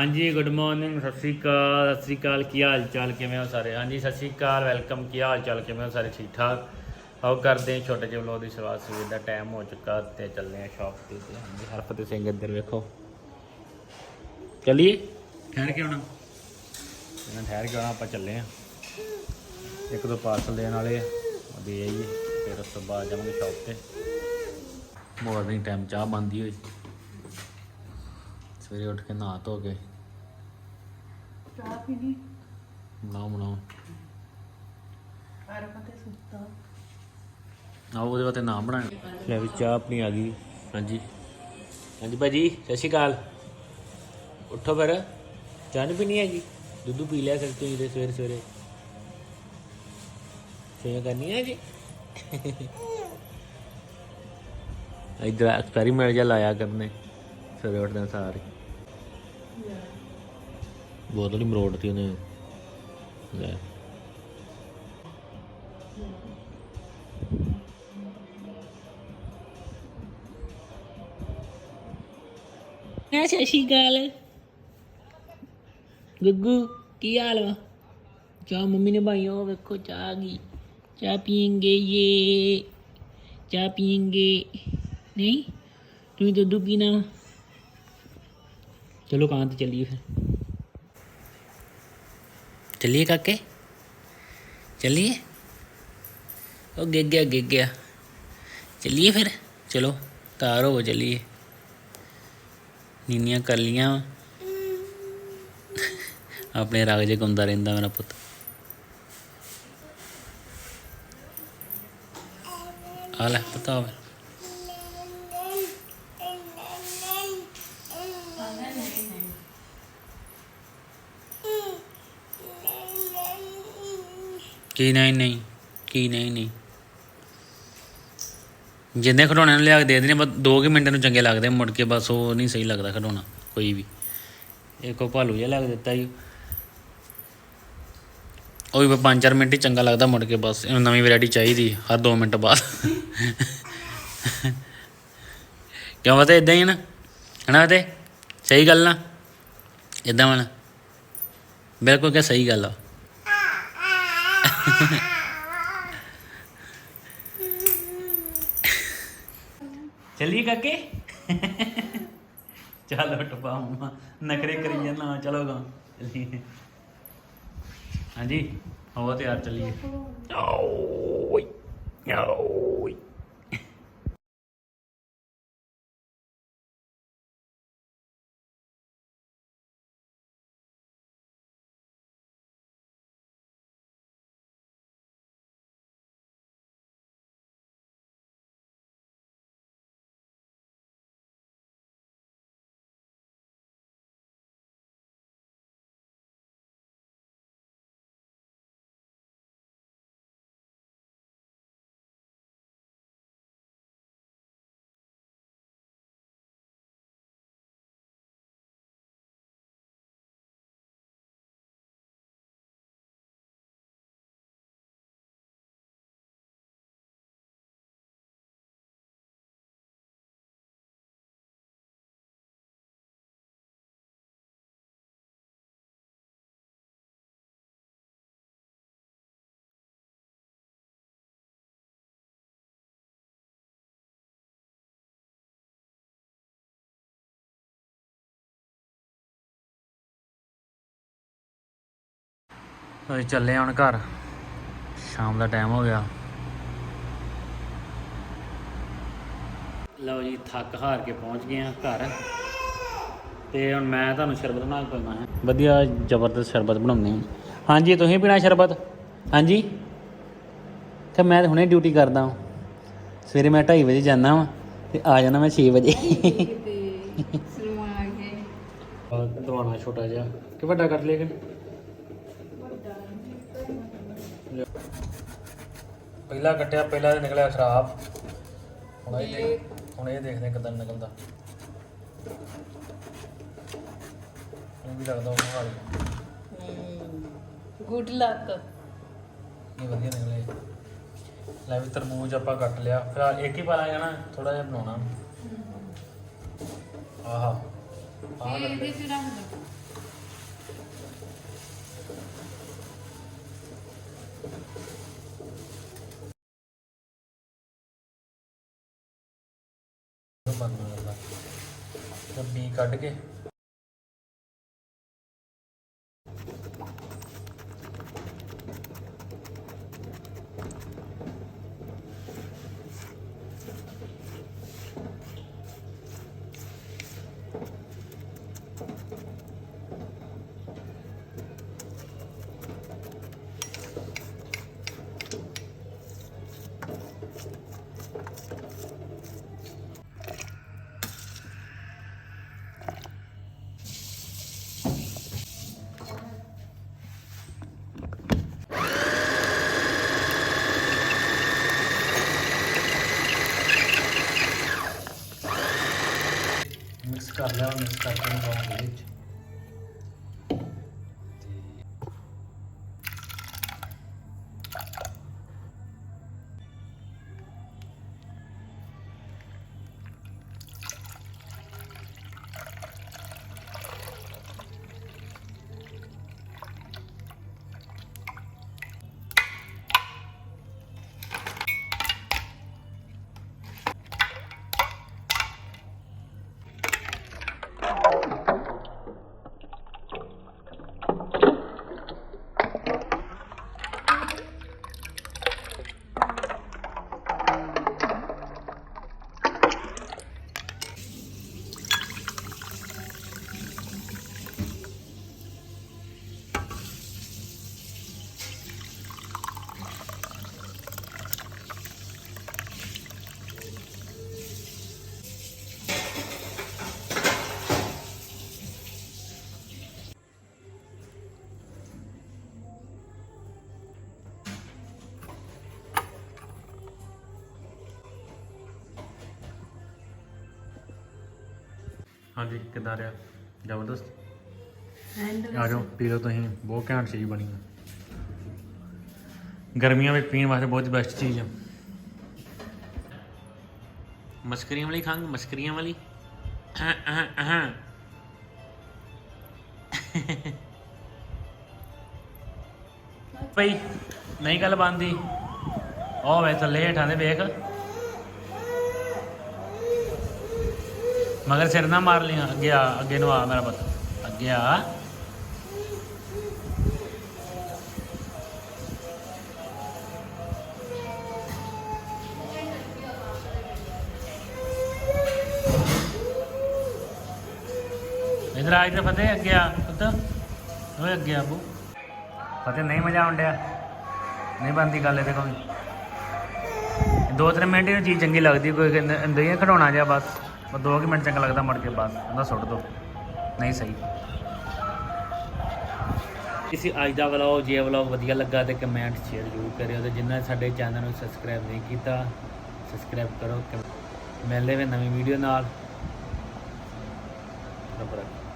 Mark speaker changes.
Speaker 1: ਹਾਂਜੀ good morning Sat Sri Akal Sat Sri ਅਕਾਲ ਕੀ ਹਾਲ ਚਾਲ ਕਿਵੇਂ ਹੋ ਸਾਰੇ? ਹਾਂਜੀ ਸਤਿ ਸ੍ਰੀ ਅਕਾਲ ਵੈਲਕਮ ਕੀ ਹਾਲ ਚਾਲ ਕਿਵੇਂ ਹੋ ਸਾਰੇ ਠੀਕ ਠਾਕ? ਆਓ ਕਰਦੇ ਹਾਂ ਛੋਟੇ ਜਿਹੇ ਵਲੋਗ ਦੀ ਸ਼ੁਰੂਆਤ ਸਵੇਰ ਦਾ ਟਾਈਮ ਹੋ ਚੁੱਕਾ ਤੇ ਚੱਲਦੇ ਹਾਂ ਸ਼ਾਪ ਤੇ ਤੇ ਹਾਂਜੀ ਹਰਫਤ ਸਿੰਘ ਇੱਧਰ ਵੇਖੋ। ਚਲਿਏ? ਠਹਿਰ ਕੇ ਆਉਣਾ। ਇਹਨਾਂ ਠਹਿਰ ਕੇ ਆਉਣਾ ਆਪਾਂ ਚੱਲੇ ਹਾਂ। ਇੱਕ ਦੋ ਪਾਰਸਲ ਦੇਣ ਵਾਲੇ ਆ ਉਹ ਦੇ ਆਈਏ ਫਿਰ ਉਸ ਤੋਂ ਬਾਅਦ ਜਾਵਾਂਗੇ ਸ਼ਾਪ ਤੇ। ਮਾਰਨਿੰਗ ਟਾਈਮ ਚਾਹ ਬੰਦੀ ਹੋਈ। ਸਵੇਰੇ ਉੱਠ ਕੇ ਨਹਾ ਧੋ ਕੇ।
Speaker 2: ਚਾਹ ਪੀਣੀ
Speaker 1: ਬਣਾਓ ਬਣਾਓ।
Speaker 2: ਹਰ ਪਤੇ ਸੁੱਤਾ।
Speaker 1: ਆਓ ਉਹਦੇ ਵਾਸਤੇ ਨਾਮ ਬਣਾਇਆ ਲੈ ਵੀ ਚਾਹ ਆਪਣੀ ਆ ਗਈ। ਹਾਂਜੀ। ਹਾਂਜੀ ਭਾਜੀ ਸਤਿ ਸ਼੍ਰੀ ਅਕਾਲ। ਉੱਠੋ ਫਿਰ। ਚਾਹ ਨਹੀਂ ਪੀਣੀ ਹੈਗੀ? ਦੁੱਧ ਪੀ ਲਿਆ ਕਰ ਤੁਸੀਂ ਤੇ ਸਵੇਰੇ ਸਵੇਰੇ। ਸੇਵਾ ਕਰਨੀ ਹੈ ਜੀ? ਇਧਰ ਐਕਸਪੈਰੀਮੈਂਟ ਜਿਹਾ ਲਾਇਆ ਕਰਨੇ। ਸਵੇਰੇ ਉੱਠਦੇ ਸਾਰੇ। ਬੋਤਲ ਹੀ ਮਰੋੜਤੀ ਉਹਨੇ। ਲੈ। ਆ ਸਤਿ ਸ਼੍ਰੀ ਅਕਾਲ। ਗੁੱਗੂ। ਕੀ ਹਾਲ ਵਾ? ਚਾਹ ਮੰਮੀ ਨੇ ਭਾਈ ਉਹ ਵੇਖੋ ਚਾਹ ਆ ਗਈ। ਚਾਹ ਪੀਏਂਗੇ ਇਹ ਚਾਹ ਪੀਏਂਗੇ। ਨਹੀਂ ਤੁਸੀਂ ਦੁੱਧ ਪੀਣਾ? ਚਲੋ ਕਾਂ ਤੇ ਚੱਲੀਏ ਫਿਰ। ਚੱਲੀਏ ਕਾਕੇ ਚੱਲੀਏ ਉਹ ਗਿੱਗਿਆ ਗਿੱਗਿਆ ਚੱਲੀਏ ਫਿਰ ਚਲੋ ਤਿਆਰ ਹੋ ਚੱਲੀਏ ਨੀਨੀਆਂ ਕਰ ਲੀਆਂ ਆਪਣੇ ਰਾਗ ਜੇ ਗੁੰਦਾ ਰਹਿੰਦਾ ਮੇਰਾ ਪੁੱਤ ਆ ਲੈ ਪਤਾ ਹੋਵੇ ਕੀ ਨਹੀਂ ਨਹੀਂ, ਕੀ ਨਹੀਂ ਨਹੀਂ। ਜਿੰਨੇ ਖਿਡੌਣੇ ਨੂੰ ਲਿਆ ਕੇ ਦੇ ਦੇਣੇ ਬਸ 2 ਕਿ ਮਿੰਟ ਨੂੰ ਚੰਗੇ ਲੱਗਦੇ ਮੁੜ ਕੇ ਬਸ ਉਹ ਨਹੀਂ ਸਹੀ ਲੱਗਦਾ ਖਿਡੌਣਾ, ਕੋਈ ਵੀ। ਇੱਕ ਉਹ ਭਾਲੂ ਜਿਹਾ ਲਿਆ ਕੇ ਦਿੱਤਾ ਜੀ। ਉਹ ਵੀ 5-4 ਮਿੰਟ ਹੀ ਚੰਗਾ ਲੱਗਦਾ, ਮੁੜ ਕੇ ਬਸ ਇਹਨੂੰ ਨਵੀਂ ਵੈਰਾਈਟੀ ਚਾਹੀਦੀ, ਹਰ 2 ਮਿੰਟ ਬਾਅਦ। ਕਿਉਂ ਬਤਾ ਇਦਾਂ ਹੀ ਹੈ ਨਾ? ਹਨਾ ਤੇ ਸਹੀ ਗੱਲ ਨਾ? ਇਦਾਂ ਵਾਲਾ। ਬਿਲਕੁਲ ਕਿ ਸਹੀ ਗੱਲ ਆ। ਚੱਲੀਏ ਕਾਕੇ? ਚਲੋ ਟਪਾ ਮਮਾ, ਨਖਰੇ ਕਰੀ ਜਾਣਾ ਚਲੋ ਗਾ। ਚੱਲੀਏ। ਹਾਂਜੀ ਹੋ ਤਿਆਰ ਚੱਲੀਏ। ਓਏ ਓਏ। ਅਸੀਂ ਚੱਲੇ ਹਾਂ ਹੁਣ ਘਰ। ਸ਼ਾਮ ਦਾ ਟਾਈਮ ਹੋ ਗਿਆ। ਲਓ ਜੀ ਥੱਕ ਹਾਰ ਕੇ ਪਹੁੰਚ ਗਏ ਹਾਂ ਘਰ। ਤੇ ਹੁਣ ਮੈਂ ਤੁਹਾਨੂੰ ਸ਼ਰਬਤ ਬਣਾ ਕੇ ਪੀਣਾ ਹੈ। ਵਧੀਆ ਜ਼ਬਰਦਸਤ ਸ਼ਰਬਤ ਬਣਾਉਂਦੇ ਹਾਂ। ਹਾਂਜੀ ਤੁਸੀਂ ਪੀਣਾ ਸ਼ਰਬਤ? ਹਾਂਜੀ? ਤੇ ਮੈਂ ਤਾਂ ਹੁਣੇ ਡਿਊਟੀ ਕਰਦਾ ਹਾਂ। ਸਵੇਰੇ ਮੈਂ 2:30 ਵਜੇ ਜਾਂਦਾ ਹਾਂ ਤੇ ਆ ਜਾਣਾ ਮੈਂ 6 ਵਜੇ।
Speaker 2: ਕਿਤੇ ਸਿਨੇਮਾ ਗਏ
Speaker 1: ਦਵਾਣਾ ਛੋਟਾ ਜਿਹਾ। ਕਿ ਵੱਡਾ ਕੱਟ ਲੇਗਾ ਪਹਿਲਾ ਕੱਟਿਆ ਪਹਿਲਾ ਤੇ ਨਿਕਲਿਆ ਖਰਾਬ ਹੁਣ ਇਹ ਦੇਖ ਹੁਣ ਇਹ ਦੇਖਦੇ ਹਾਂ ਕਿੱਦਾਂ ਨਿਕਲਦਾ। ਇਹ ਵੀ ਲੱਗਦਾ ਉਹ ਹਾਲ
Speaker 2: ਗੁੱਡ ਲੱਕ
Speaker 1: ਇਹ ਵਧੀਆ ਨਿਕਲਿਆ ਜੀ। ਲੈ ਵੀ ਤਰਬੂਜ ਆਪਾਂ ਕੱਟ ਲਿਆ। ਫਿਰ ਇੱਕ ਹੀ ਪਾ ਲਾਂਗੇ ਨਾ ਥੋੜਾ ਜਿਹਾ ਬਣਾਉਣਾ। ਆਹਾ ਆਹ
Speaker 2: ਇਹਦੇ ਚ ਰੱਖ ਦੋ।
Speaker 1: ਬੰਦ ਹੋ ਤੇ ਬੀ ਕੱਢ ਕੇ ਮਿਕਸ ਕਰ ਲਿਆ ਮਿਕਸ ਕਰਕੇ ਹਾਂਜੀ ਕਿੱਦਾਂ ਰਿਹਾ? ਜ਼ਬਰਦਸਤ।
Speaker 2: ਐਂਡ
Speaker 1: ਆ ਜਾਓ ਪੀ ਲਓ ਤੁਸੀਂ ਬਹੁਤ ਘੈਂਟ ਚੀਜ਼ ਬਣੀ ਹੈ ਗਰਮੀਆਂ ਵਿੱਚ ਪੀਣ ਵਾਸਤੇ ਬਹੁਤ ਬੈਸਟ ਚੀਜ਼ ਹੈ ਮਸਕਰੀਆਂ ਵਾਲੀ ਖੰਗ ਮਸਕਰੀਆਂ ਵਾਲੀ। ਭਈ ਨਹੀਂ ਗੱਲ ਬੰਦੀ ਉਹ ਵੇ ਥੱਲੇ ਹੇਠਾਂ ਦੇ ਵੇਖ। ਮਗਰ ਸਿਰ ਨਾ ਮਾਰ ਲਿਆ। ਅੱਗੇ ਆ, ਅੱਗੇ ਨੂੰ ਆ ਮੇਰਾ ਪੁੱਤ। ਅੱਗੇ ਆ। ਇਧਰ ਆ, ਇਧਰ ਫਤਿਹ, ਅੱਗੇ ਆ ਪੁੱਤ। ਓਏ, ਅੱਗੇ ਆ ਬੂ। ਫਤਿਹ, ਨਹੀਂ ਮਜ਼ਾ ਆਉਣ ਡਿਆ। ਨਹੀਂ ਬੰਦੀ ਗੱਲ ਇਹਦੇ ਕੋਈ ਦੋ ਤਿੰਨ ਮਿੰਟ ਇਹ ਚੀਜ਼ ਚੰਗੀ ਲੱਗਦੀ, ਕੋਈ ਕਹਿੰਦਾ ਅੰਦਰ ਹੀ ਖੜਾਉਣਾ ਜਿਹਾ ਬਸ। ਬਸ ਦੋ ਕੁ ਮਿੰਟ ਚੰਗਾ ਲੱਗਦਾ ਮੁੜ ਕੇ ਬਸ ਉਹਦਾ ਸੁੱਟ ਦੋ। ਨਹੀਂ ਸਹੀ। ਕਿਸੇ ਅੱਜ ਦਾ ਵਲੌਗ ਜੇ ਵਲੌਗ ਵਧੀਆ ਲੱਗਾ ਤੇ ਕਮੈਂਟ ਸ਼ੇਅਰ ਜ਼ਰੂਰ ਕਰਿਓ ਤੇ ਜਿਨ੍ਹਾਂ ਨੇ ਸਾਡੇ ਚੈਨਲ ਨੂੰ ਸਬਸਕ੍ਰਾਈਬ ਨਹੀਂ ਕੀਤਾ ਸਬਸਕ੍ਰਾਈਬ ਕਰੋ। ਮਿਲਦੇ ਵੇ ਨਵੀਂ ਵੀਡੀਓ ਨਾਲ। ਰੱਬ ਰੱਖੇ।